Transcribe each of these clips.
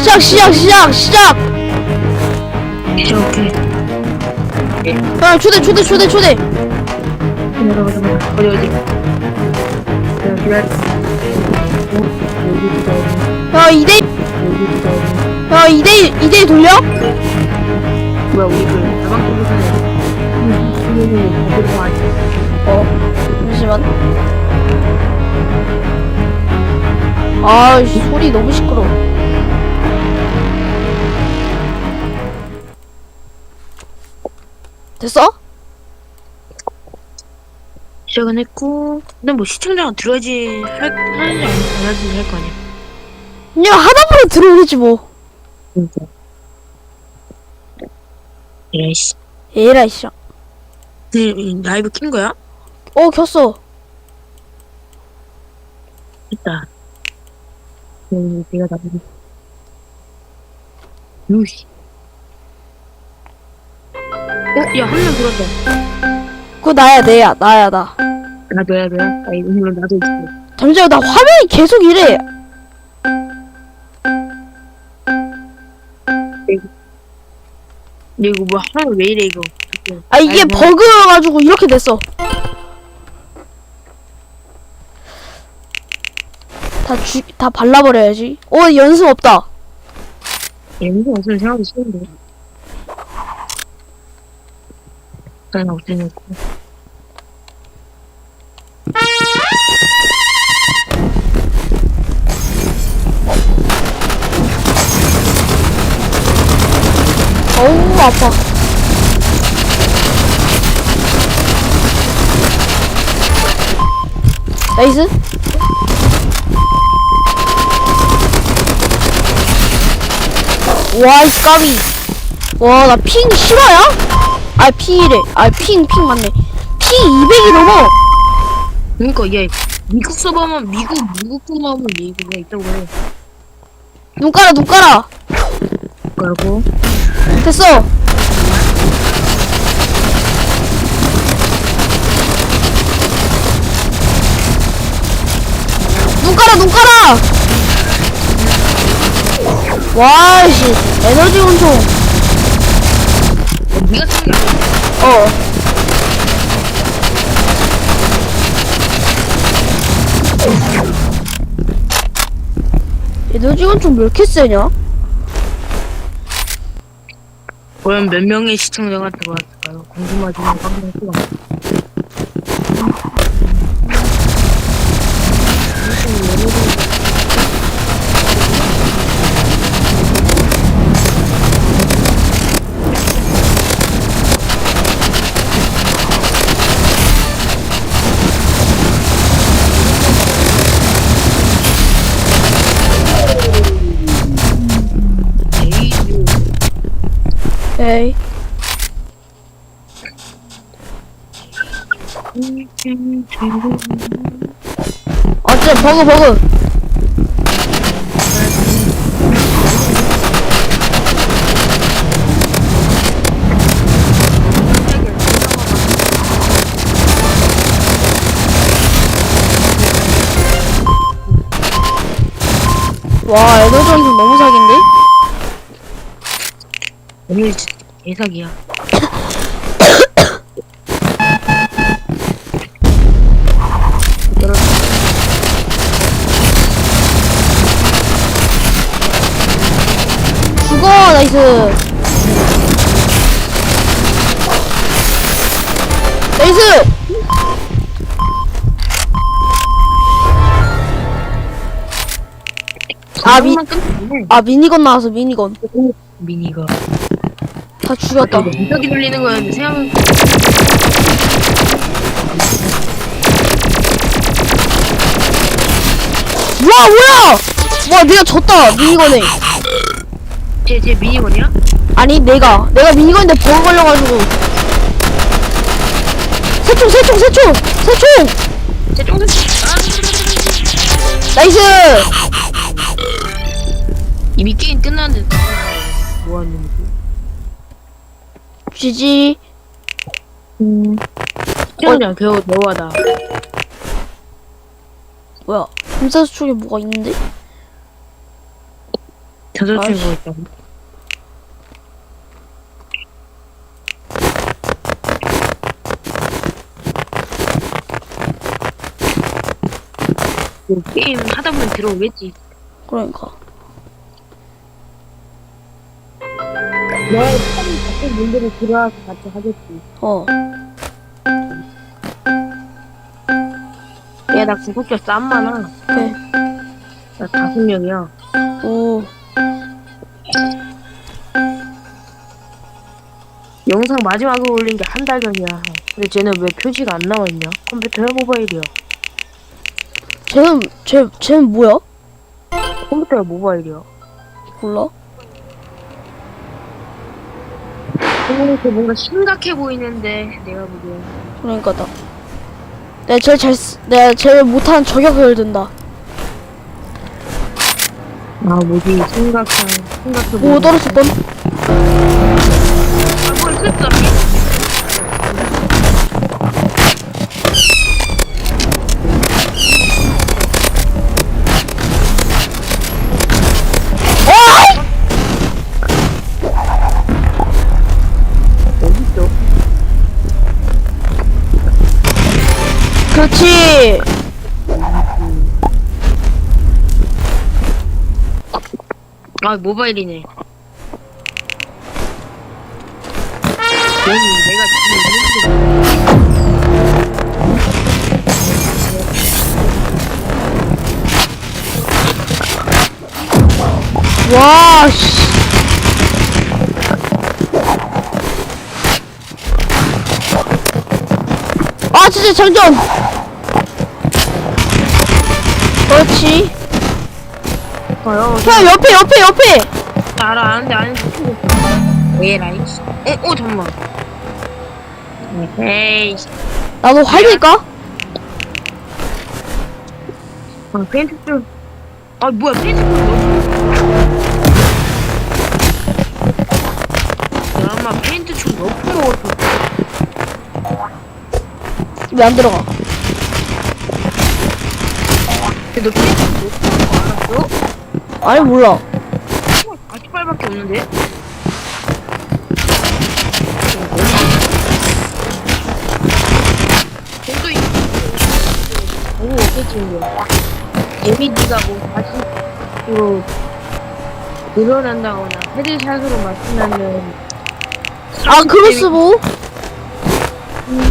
시작 시작 시작 시작 오케이. 야 초대 초대 초대 초대 가자, 가자, 가자. 어디, 어디? 야, 기다려. 어, 여기 있다. 야 2대 여기 있다. 야 2대 2대 돌려 뭐야, 우리 그, 가야 돼? 어 잠시만 아 씨, 소리 너무 시끄러 됐어? 시작은 했고. 근데 뭐 시청자가 들어야지, 할, 하는지 안 하지 할 거 아니야. 그냥 하다 보면 들어오겠지 뭐 진짜. 에이씨. 에라 이 씨. 네, 라이브 킨 거야? 어 켰어 됐다. 음, 내가 나보고. 유씨. 어, 야, 한 명 들었다. 그거 나야 내야 나야 나 나도 해야 돼. 아, 이거 물론 나도 있어. 잠시만 나 화면이 계속 이래 근데 이거 뭐 하루 왜 이래, 이거. 아 이게 아이고. 버그여가지고 이렇게 됐어 다 주, 다 발라버려야지 어 연습 없다 연습 없으면 생각이 쉬운데. 일단 없으니까. 어우 아파 나이스 와 이 까비 와 나핑 실화야? 아 P래. 아핑 핑 맞네. 핑 200이 넘어. 그니까, 얘, 미국 서버만, 미국, 미국 서버만 얘기가 있다고 해. 눈 깔아 눈 깔아. 그러고. 됐어. 눈 깔아 눈 깔아. 와씨. 에너지 온총 어, 게 아니야. 어 에너지 온총 왜 이렇게 세냐? 과연 몇 명의 시청자가 들어왔을까요? 궁금하지만 확인할 어째 버그 버그 와 에너지 온총 너무 사기인데? 오늘 진짜 개사기야. 나이스. 나이스. 아, 미-. 아 미니건 나와서 미니건. 미니가. 다 죽였다. 무작위 돌리는 거였는데 생각 와 뭐야! 와 내가 졌다 미니건에 쟤쟤 미니건이야? 아니 내가 내가 미니건인데 버그 걸려가지고 세총 세총 세총 세총 쟤. 아, 나이스 이미 게임 끝났는데 뭐 하는 거지? GG 음. 시청자 겨우 너하다. 뭐야 금사수 쪽에 뭐가 있는데? 아이씨. 있다고. 그 게임 하다 보면 들어오겠지. 그러니까. 내 처음 같은 분들이 들어와서 같이 하겠지. 어. 야, 나 구독자 쌈 많아. 그래. 나 다섯 명이야. 오. 영상 마지막으로 올린 게 한 달 전이야. 근데 쟤는 왜 표시가 안 나와 있냐? 컴퓨터야 모바일이야. 쟤는, 쟤, 쟤는 뭐야? 컴퓨터야 모바일이야. 몰라? 이렇게 뭔가 심각해 보이는데 내가 보기엔. 그러니까 나. 내가 제일 잘, 쓰, 내가 제일 못하는 저격을 든다. 아 뭐지 심각한 심각해 오, 떨어질 뻔. 그렇지. 아 모바일이네. 와, 씨. 아, 진짜 장전! 그렇지. 형, 옆에, 옆에, 옆에! 알아 아는데 아닌데 에라이. 어, 어 잠만. 에이. 나도 활릴까? 아 펜트 좀. 아 뭐야 펜트 좀. 야 엄마 펜트 좀 넣고 먹었어. 왜 안 들어가? 너 먹고 알았어? 아니, 몰라. 40발밖에 없는데? 돈도 있고 너무 없겠지 이거 데미지가 뭐 다시 로 늘어난다거나 헤드샷으로 맞추면은 아, 크로스보? 물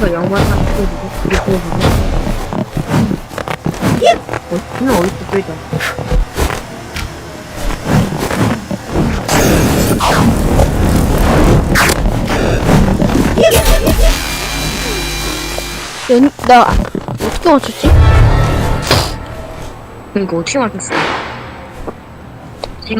이거 그냥. 채널가 영만 한 찍어주고 우리 보여주고. 어, 채널 어딨어 또 있다. 연, 나 어떻게 맞췄지? 그러니까 어떻게 맞췄어? 이즈